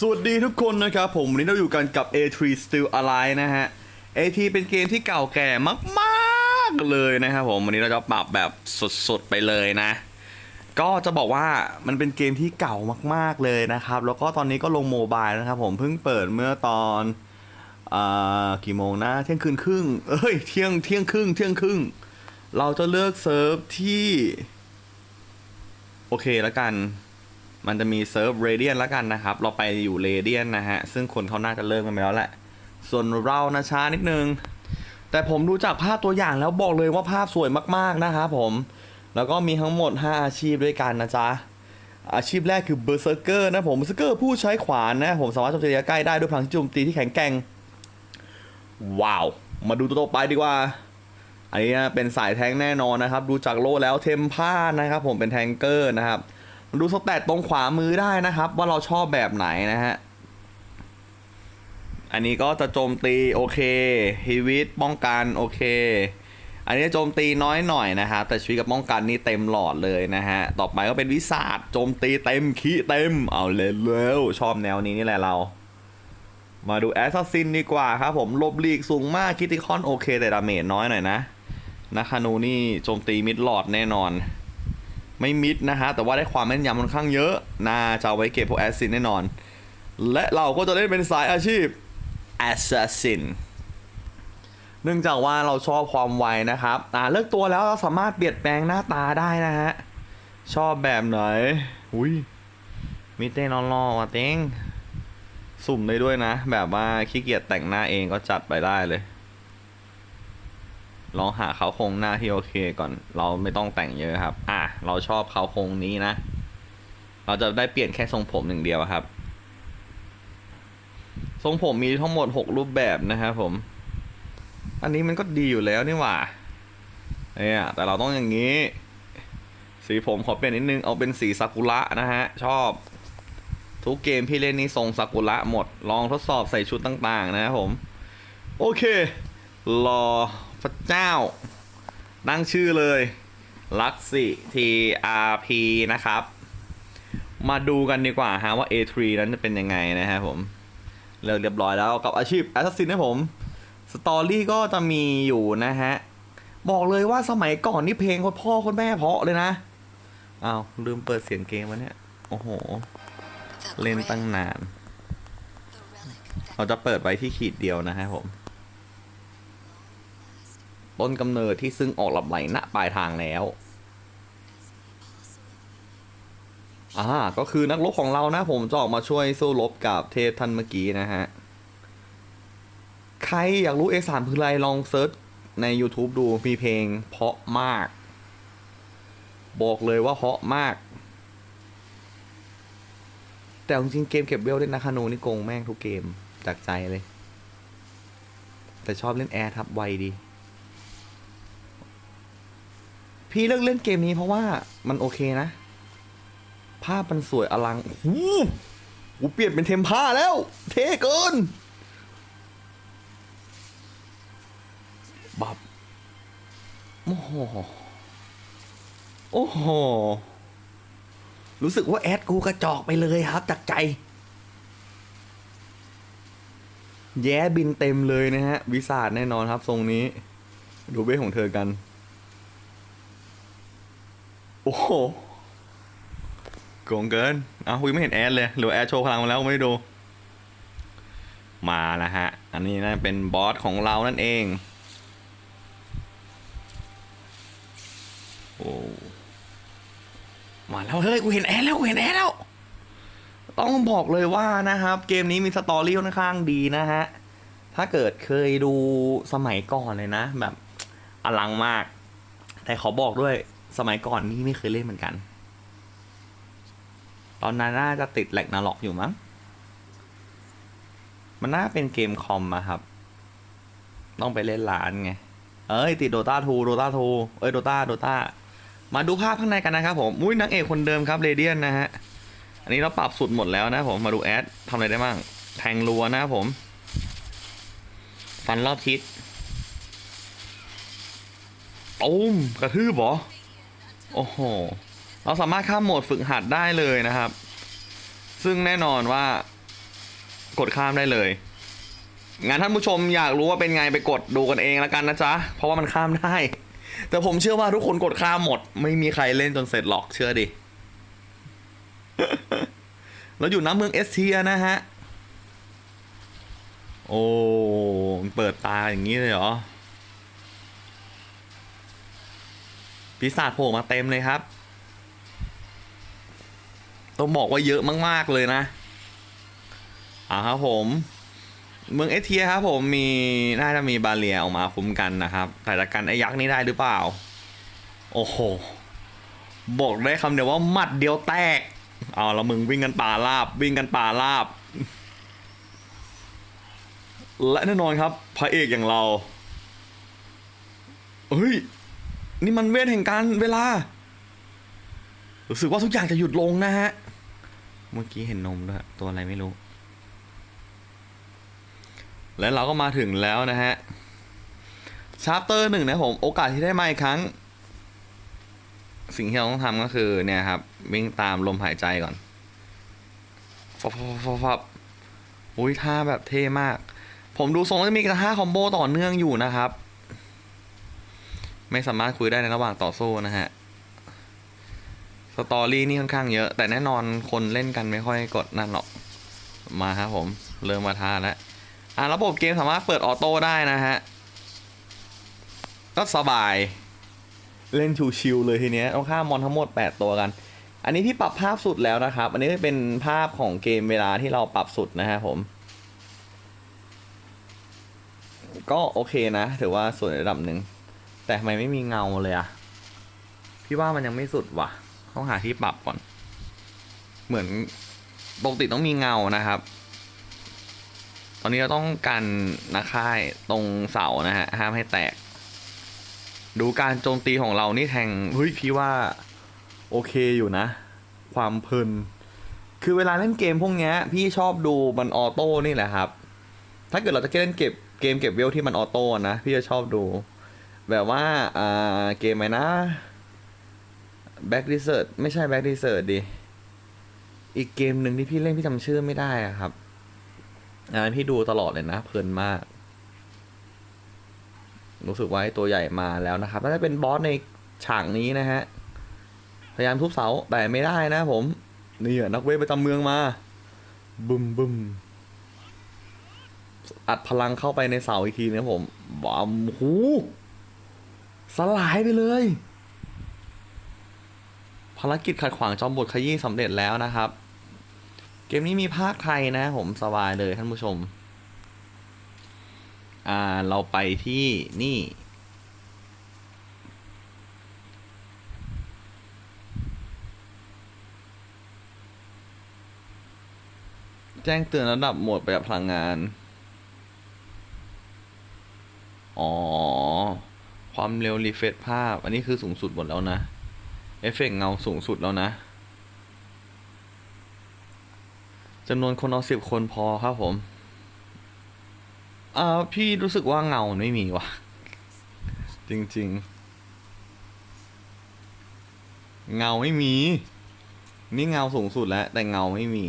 สวัสดีทุกคนนะครับผมวันนี้เราอยู่กันกับ A3 Still Alive นะฮะ A3 เป็นเกมที่เก่าแก่มากๆเลยนะครับผมวันนี้เราจะปรับแบบสดๆไปเลยนะ ก็จะบอกว่ามันเป็นเกมที่เก่ามากๆเลยนะครับ แล้วก็ตอนนี้ก็ลงโมบายนะครับผมเพิ่งเปิดเมื่อตอนอกี่โมงนะ เที่ยงคืนครึ่งเอ้ยเที่ยงเที่ยงครึ่งเที่ยงครึ่ง เราจะเลือกเซิร์ฟที่ โอเคแล้วกัน มันจะมีเซิร์ฟเรเดียนแล้วกันนะครับ เราไปอยู่เรเดียนนะฮะ ซึ่งคนเขาน่าจะเริ่มกันไปแล้วแหละ ส่วนเรานะช้านิดนึง แต่ผมดูจากภาพตัวอย่างแล้วบอกเลยว่าภาพสวยมากๆนะครับผม แล้วก็มีทั้งหมด 5 อาชีพด้วยกันนะจ๊ะ อาชีพแรกคือเบอร์เซอร์เกอร์นะผมเบอร์เซอร์เกอร์ผู้ใช้ขวานนะผมสามารถโจมตีระยะใกล้ได้ด้วยพลังโจมตีที่แข็งแกร่ง ว้าว มาดูตัวต่อไปดีกว่าอันนี้นะเป็นสายแทงแน่นอนนะครับ ดูจากโลแล้วเทมผ้านะครับ ผมเป็นแทงเกอร์นะครับ ดูสแตตตรงขวามือได้นะครับ ว่าเราชอบแบบไหนนะฮะ อันนี้ก็จะโจมตีโอเคฮีวิตป้องกันโอเค อันนี้โจมตีน้อยหน่อยนะครับแต่ชีวิตกับป้องกันนี่เต็มหลอดเลยนะฮะ ต่อไปก็เป็นวิสาดโจมตีเต็มขีเต็ม เอาเลยเร็วชอบแนวนี้นี่แหละเรา มาดูแอสซัสซินดีกว่าครับผมลบลีกสูงมากคิติคอนโอเคแต่ดาเมจน้อยหน่อยนะนาคานูนี่โจมตีมิดหลอดแน่นอน ไม่มิดนะฮะ แต่ว่าได้ความแม่นยำค่อนข้างเยอะ น่าจะเอาไว้เก็บพวกแอสซินแน่นอน และเราก็จะเล่นเป็นสายอาชีพ Assassin เนื่องจากว่าเราชอบความไวนะครับอ่าเลือกตัวแล้วเราสามารถเปลี่ยนแปลงหน้าตาได้นะฮะ ชอบแบบไหน อุ้ยมิเต้นอล่อว่ะเต้งสุ่มได้ด้วยนะ แบบว่าขี้เกียจแต่งหน้าเองก็จัดไปได้เลย ลองหาเขาโครงหน้าที่โอเคก่อน เราไม่ต้องแต่งเยอะครับ อะเราชอบเขาโครงนี้นะ เราจะได้เปลี่ยนแค่ทรงผมหนึ่งเดียวครับ ทรงผมมีทั้งหมดหกรูปแบบนะครับผม อันนี้มันก็ดีอยู่แล้วนี่หว่าเนี่ยแต่เราต้องอย่างนี้ สีผมขอเปลี่ยนนิดนึงเอาเป็นสีซากุระนะฮะ ชอบ ทุกเกมพี่เล่นนี่ทรงซากุระหมด ลองทดสอบใส่ชุดต่าง ๆ นะครับผม โอเค รอ ระเจ้าตั้งชื่อเลยลักซี่ TRP นะครับ มาดูกันดีกว่าฮะว่า A3 นั้นจะเป็นยังไงนะครับผมเลิกเรียบร้อยแล้วกับอาชีพ Assassin นะผมสตอรี่ก็จะมีอยู่นะฮะ บอกเลยว่าสมัยก่อนนี่เพลงคนพ่อคนแม่เพาะเลยนะอ้าวลืมเปิดเสียงเกมวะเนี่ย โอ้โห เล่นตั้งนาน เราจะเปิดไว้ที่ขีดเดียวนะฮะผม ต้นกำเนิดที่ซึ่งออกหลับไหลณปลายทางแล้วอ่าก็คือนักรบของเรานะผมจะออกมาช่วยสู้รบกับเทพท่านเมื่อกี้นะฮะ ใครอยากรู้ X3 คืออะไรลองเซิร์ชใน YouTube ดูมีเพลงเพราะมาก บอกเลยว่าเพราะมาก แต่จริงเกมเก็บเวลเล่นนะคาโนนี่โกงแม่งทุกเกมจากใจเลย แต่ชอบเล่นแอร์ทับไวดี พี่เลือกเล่นเกมนี้เพราะว่ามันโอเคนะ ภาพมันสวยอลังโอ้โหกูเปลี่ยนเป็นเทมผ้าแล้ว เท่เกิน บับ โอ้โห โอ้โห รู้สึกว่าแอดกูกระจอกไปเลยครับจากใจ แย้บินเต็มเลยนะฮะ วิสาดแน่นอนครับทรงนี้ ดูเบ้ของเธอกัน โอ้โหโกงเกินอ้าวคุยไม่เห็นแอดเลยหรือแอดโชว์พลังมาแล้วไม่ได้ดู มาแล้วฮะ อันนี้นะเป็นบอสของเรานั่นเอง โอ้มาแล้วเฮ้ยกูเห็นแอดแล้วกูเห็นแอดแล้ว ต้องบอกเลยว่านะครับ เกมนี้มีสตอรี่ค่อนข้างดีนะฮะ ถ้าเกิดเคยดูสมัยก่อนเลยนะ แบบอลังมาก แต่ขอบอกด้วย สมัยก่อนนี่ไม่เคยเล่นเหมือนกัน ตอนนั้นน่าจะติดแหลกนาล็อกอยู่มั้ง มันน่าเป็นเกมคอมอะครับ ต้องไปเล่นร้านไง เอ้ย ติดโดตาทูโดตาทูเอ้ยโดตาโดตามาดูภาพข้างในกันนะครับผมอุ้ยนางเอกคนเดิมครับเรเดียนนะฮะ อันนี้เราปรับสุดหมดแล้วนะผมมาดูแอดทำอะไรได้บ้าง แทงรัวนะผม ฟันรอบทิศตุ้มกระทืบเหรอ โอ้โห เราสามารถข้ามโหมดฝึกหัดได้เลยนะครับ ซึ่งแน่นอนว่ากดข้ามได้เลยงั้นท่านผู้ชมอยากรู้ว่าเป็นไงไปกดดูกันเองแล้วกันนะจ๊ะ เพราะว่ามันข้ามได้ แต่ผมเชื่อว่าทุกคนกดข้ามหมด ไม่มีใครเล่นจนเสร็จหรอกเชื่อดิ เราอยู่น้ำเมืองเอสเทียนะฮะ โอ้เปิดตาอย่างนี้เลยเหรอ ปีศาจโผล่มาเต็มเลยครับ ต้องบอกว่าเยอะมาก ๆ เลยนะอ่าครับผม เมืองเอเทียครับผมมีน่าจะมีบาเลียออกมาคุ้มกันนะครับแต่จะกันไอ้ยักษ์นี้ได้หรือเปล่า โอ้โห บอกได้คำเดียวว่าหมัดเดียวแตกเอาละมึงวิ่งกันป่าลาบ วิ่งกันป่าลาบ และแน่นอนครับ พระเอกอย่างเราเฮ้ย นี่มันเวทแห่งการเวลา รู้สึกว่าทุกอย่างจะหยุดลงนะฮะ เมื่อกี้เห็นนมด้วยตัวอะไรไม่รู้ และเราก็มาถึงแล้วนะฮะชาร์เตอร์หนึ่งนะผม โอกาสที่ได้มาอีกครั้ง สิ่งที่เราต้องทำก็คือเนี่ยครับ วิ่งตามลมหายใจก่อนฟับฟับฟับฟับอุ้ยท่าแบบเท่มาก ผมดูทรงว่าจะมีกระท่าคอมโบต่อเนื่องอยู่นะครับ ไม่สามารถคุยได้ในระหว่างต่อสู้นะฮะ สตอรี่นี่ค่อนข้างเยอะ แต่แน่นอนคนเล่นกันไม่ค่อยกดนั่นหรอก มาครับผม เริ่มมาทาแล้วอ่าระบบเกมสามารถเปิดออโต้ได้นะฮะ ก็สบาย เล่นชิวๆเลยทีเนี้ยต้องฆ่ามอนทั้งหมด 8 ตัวกัน อันนี้พี่ปรับภาพสุดแล้วนะครับ อันนี้เป็นภาพของเกมเวลาที่เราปรับสุดนะฮะผมก็โอเคนะ ถือว่าส่วยในระดับหนึ่ง แต่ทำไมไม่มีเงาเลยอะพี่ว่ามันยังไม่สุดว่ะ ต้องหาที่ปรับก่อน เหมือนปกติต้องมีเงานะครับ ตอนนี้เราต้องกันนาค่ายตรงเสานะฮะห้ามให้แตก ดูการโจมตีของเรานี่แทงเฮ้ยพี่ว่าโอเคอยู่นะ ความเพลินคือเวลาเล่นเกมพวกนี้พี่ชอบดูมันออโต้นี่แหละครับ ถ้าเกิดเราจะเล่นเก็บเกมเก็บเวลที่มันออโต้นะ พี่จะชอบดู แบบว่าอ่าเกมไหนนะ Back Desert ไม่ใช่ Back Desert ดิอีกเกมหนึ่งที่พี่เล่นพี่จำชื่อไม่ได้อะครับงานพี่ดูตลอดเลยนะ เพลินมาก รู้สึกว่าตัวใหญ่มาแล้วนะครับน่าจะเป็นบอสในฉากนี้นะฮะ พยายามทุบเสาแต่ไม่ได้นะผม นี่นักเวทประจำเมืองมา บึมบึมอัดพลังเข้าไปในเสาอีกทีนะผมบอมหู สลายไปเลย ภารกิจขัดขวางจอมบทขยี้สำเร็จแล้วนะครับ เกมนี้มีภาคไทยนะผมสบายเลยท่านผู้ชม อ่าเราไปที่นี่แจ้งเตือนระดับหมดประหยัดพลังงาน อ๋อ ความเร็วรีเฟรชภาพ อันนี้คือสูงสุดหมดแล้วนะ เอฟเฟกต์เงาสูงสุดแล้วนะจำนวนคนเอาสิบคนพอครับผมอ่าพี่รู้สึกว่าเงาไม่มีว่ะ จริง ๆ เงาไม่มี นี่เงาสูงสุดแล้ว แต่เงาไม่มี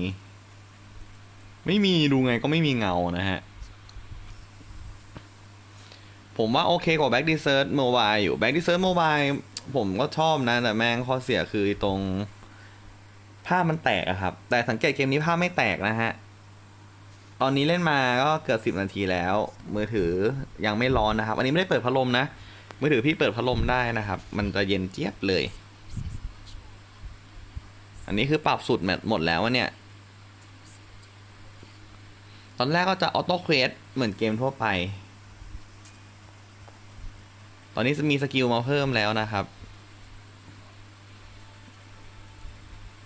ไม่มีดูไงก็ไม่มีเงานะฮะ ผมว่าโอเคกว่า Back Desert Mobile อยู่ Back Desert Mobile ผมก็ชอบนะ แต่แม่งข้อเสียคือตรงผ้ามันแตกอะครับ แต่สังเกตเกมนี้ผ้าไม่แตกนะฮะ ตอนนี้เล่นมาก็เกือบสิบนาทีแล้ว มือถือยังไม่ร้อนนะครับ อันนี้ไม่ได้เปิดพัดลมนะ มือถือพี่เปิดพัดลมได้นะครับ มันจะเย็นเจี๊ยบเลย อันนี้คือปรับสุดหมดแล้วอะเนี่ย ตอนแรกก็จะออโต้เควสเหมือนเกมทั่วไป ตอนนี้จะมีสกิลมาเพิ่มแล้วนะครับ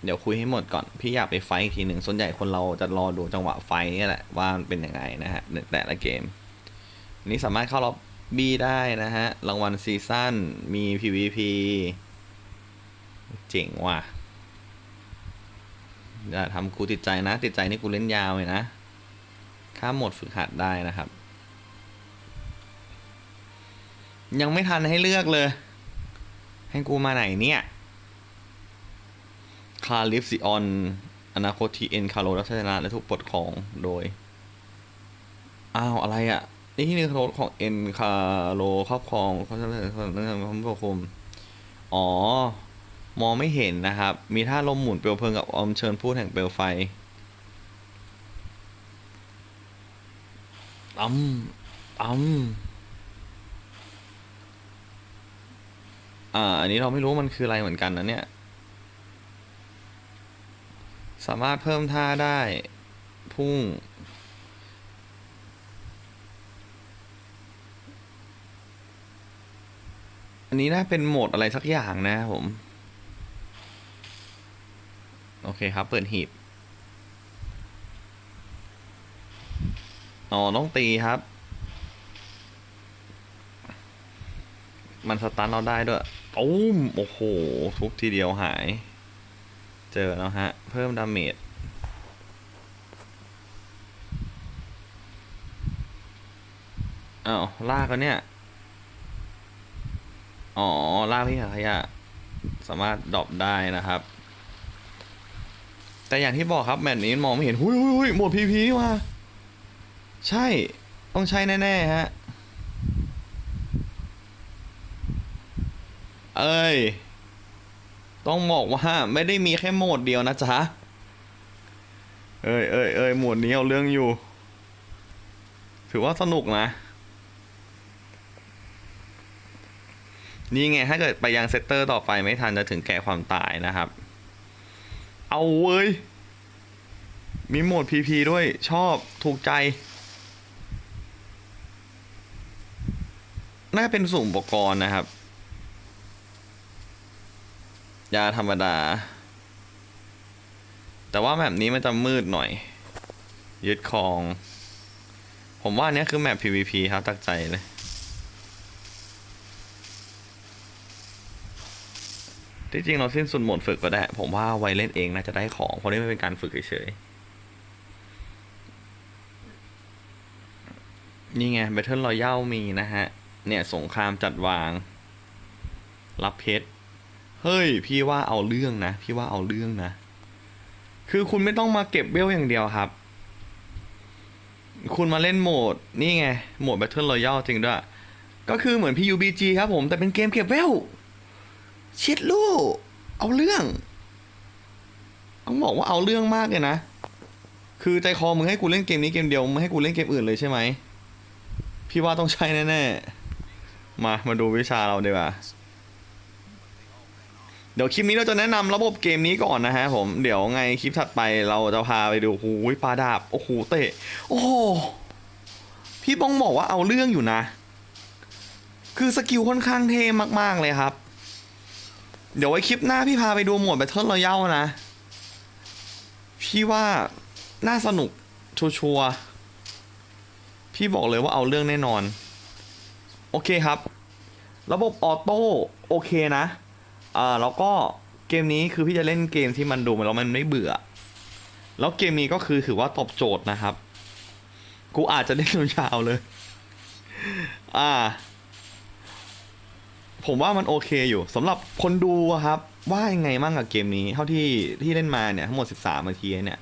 เดี๋ยวคุยให้หมดก่อน พี่อยากไปไฟอีกทีหนึ่งส่วนใหญ่คนเราจะรอดูจังหวะไฟนี่แหละว่ามันเป็นยังไงนะฮะในแต่ละเกม นี้สามารถเข้าล็อบบี้ได้นะฮะ รางวัลซีซั่นมี PVP เจ๋งว่ะอย่าทำกูติดใจนะ ติดใจนี่กูเล่นยาวเลยนะ ข้ามหมดฝึกหัดได้นะครับ ยังไม่ทันให้เลือกเลย ให้กูมาไหนเนี่ยคาลิฟซิออนอนาคตทีเอ็นคาร์โลรัชนาและถูกปลดของโดย อ้าว อะไรอะนี่ที่นี่รถของเอ็นคาโลครอบครองเขาจะเรื่องความควบคุมอ๋อ มองไม่เห็นนะครับ มีท่าลมหมุนเปลวเพลิงกับอมเชิญพูดแห่งเปลวไฟตั้มตั้ม อ่าอันนี้เราไม่รู้มันคืออะไรเหมือนกันนะเนี่ย สามารถเพิ่มท่าได้ พุ่ง อันนี้น่าเป็นโหมดอะไรสักอย่างนะผม โอเคครับ เปิดหีบอ๋อต้องตีครับ มันสตาร์ทเราได้ด้วย ตุ้มโอ้โห ทุกทีเดียวหาย เจอแล้วฮะ เพิ่มดาเมจอ้าวลากแล้วเนี่ย อ๋อ ลากพี่ขยะ สามารถดรอปได้นะครับ แต่อย่างที่บอกครับ แมตช์นี้มองไม่เห็น หุยหุยหุยหมดพีพีนี่ว่า ใช่ ต้องใช่แน่ ๆ ฮะ เอ้ย ต้องบอกว่าไม่ได้มีแค่โหมดเดียวนะจ๊ะ เอ้ยเอ้ยเอ้ยโหมดนี้เอาเรื่องอยู่ ถือว่าสนุกนะ นี่ไง ถ้าเกิดไปยังเซตเตอร์ต่อไปไม่ทันจะถึงแก่ความตายนะครับ เอาเว้ย มีโหมด PP ด้วยชอบถูกใจน่าเป็นสุ่มอุปกรณ์นะครับ ยาธรรมดา แต่ว่าแมปนี้มันจะมืดหน่อย ยึดครอง ผมว่านเนี้ยคือแมป PVP ครับตักใจเลยที่จริงเราสิ้นสุดหมดฝึกก็ได้ ผมว่าไวเล่นเองน่าจะได้ของเพราะนี่ไม่เป็นการฝึกเฉยๆนี่ไง Battle Royale มีนะฮะ เนี่ย สงครามจัดวาง รับเพชร เฮ้ย พี่ว่าเอาเรื่องนะ พี่ว่าเอาเรื่องนะ คือคุณไม่ต้องมาเก็บเวลอย่างเดียวครับ คุณมาเล่นโหมด นี่ไง โหมด Battle Royale จริงด้วย ก็คือเหมือน PUBG ครับผม แต่เป็นเกมเก็บเวลชิดลูกเอาเรื่องต้องบอกว่าเอาเรื่องมากเลยนะ คือใจคอมึงให้กูเล่นเกมนี้เกมเดียวไม่ให้กูเล่นเกมอื่นเลยใช่ไหม พี่ว่าต้องใช่แน่ๆ มา มาดูวิชาเราดีกว่า เดี๋ยวคลิปนี้เราจะแนะนำระบบเกมนี้ก่อนนะฮะผมเดี๋ยวไงคลิปถัดไปเราจะพาไปดูโอ้ยปลาดาบโอ้โหเตะโอ้โหพี่บ้องบอกว่าเอาเรื่องอยู่นะ คือสกิลค่อนข้างเท่มากๆเลยครับ เดี๋ยวไว้คลิปหน้าพี่พาไปดูหมด Battle Royale นะ พี่ว่าน่าสนุกชัวร์พี่บอกเลยว่าเอาเรื่องแน่นอน โอเคครับ ระบบออโต้โอเคนะ อ่าแล้วก็เกมนี้คือพี่จะเล่นเกมที่มันดูแล้วมันไม่เบื่อ แล้วเกมนี้ก็คือถือว่าตอบโจทย์นะครับ กูอาจจะเล่นยาวๆเลย อ่า ผมว่ามันโอเคอยู่สำหรับคนดูครับ ว่ายังไงมั่งกับเกมนี้ เท่าที่ที่เล่นมาเนี่ยทั้งหมด 13นาทีเนี่ย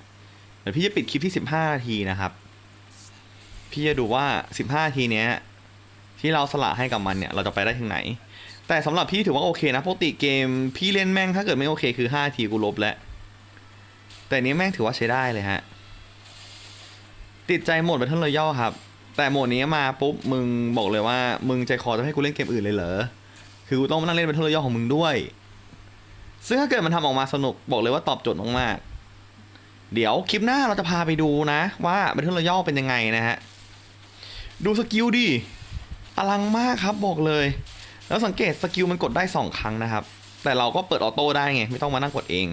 เดี๋ยวพี่จะปิดคลิปที่ 15นาทีนะครับ พี่จะดูว่า 15นาทีเนี้ยที่เราสละให้กับมันเนี่ย เราจะไปได้ถึงไหน แต่สำหรับพี่ถือว่าโอเคนะปกติเกมพี่เล่นแม่งถ้าเกิดไม่โอเคคือ5นาทีกูลบแล้ว แต่นี้แม่งถือว่าใช้ได้เลยฮะ ติดใจโหมด Battle Royale ครับ แต่โหมดนี้มาปุ๊บมึงบอกเลยว่ามึงใจคอจะให้กูเล่นเกมอื่นเลยเหรอ คือกูต้องมานั่งเล่นเป็นทุนระยอของมึงด้วย ซึ่งถ้าเกิดมันทำออกมาสนุกบอกเลยว่าตอบโจทย์มากๆ เดี๋ยวคลิปหน้าเราจะพาไปดูนะ ว่าเป็นทุนระยอเป็นยังไงนะฮะ ดูสกิลดิ อลังมากครับบอกเลย แล้วสังเกตสกิลมันกดได้สองครั้งนะครับ แต่เราก็เปิดออโต้ได้ไง ไม่ต้องมานั่งกดเอง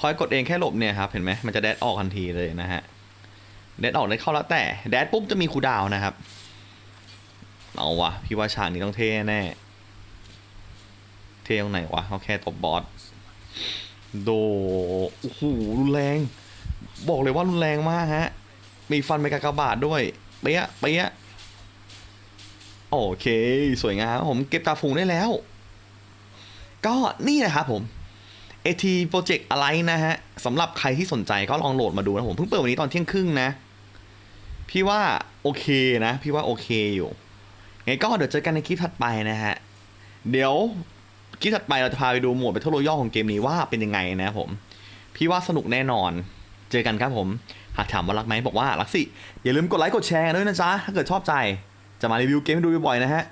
คอยกดเองแค่หลบเนี่ยครับเห็นไหมมันจะแดดออกทันทีเลยนะฮะแดดออกได้เข้าแล้วแต่แดดปุ๊บจะมีคูดาวนะครับ เอาวะพี่ว่าฉากนี้ต้องเท่แน่เท่ตรงไหนวะเขาแค่ตบบอสโดโอ้โหรุนแรง บอกเลยว่ารุนแรงมากฮะ มีฟันไปกากบาทด้วย เปี้ยะเปี้ยะ โอเค สวยงามผมเก็บตาฝูงได้แล้ว ก็นี่นะครับผม AT Project อะไรนะฮะสำหรับใครที่สนใจก็ลองโหลดมาดูนะผมเพิ่งเปิดวันนี้ตอนเที่ยงครึ่งนะ พี่ว่าโอเคนะ พี่ว่าโอเคอยู่ไงก็เดี๋ยวเจอกันในคลิปถัดไปนะฮะ เดี๋ยวคลิปถัดไปเราจะพาไปดูหมวด Battle Royale ของเกมนี้ว่าเป็นยังไงนะผม พี่ว่าสนุกแน่นอน เจอกันครับผม หากถามว่ารักไหมบอกว่ารักสิ อย่าลืมกดไลค์กดแชร์ด้วยนะจ๊ะ ถ้าเกิดชอบใจ จะมารีวิวเกมให้ดูบ่อยๆนะฮะ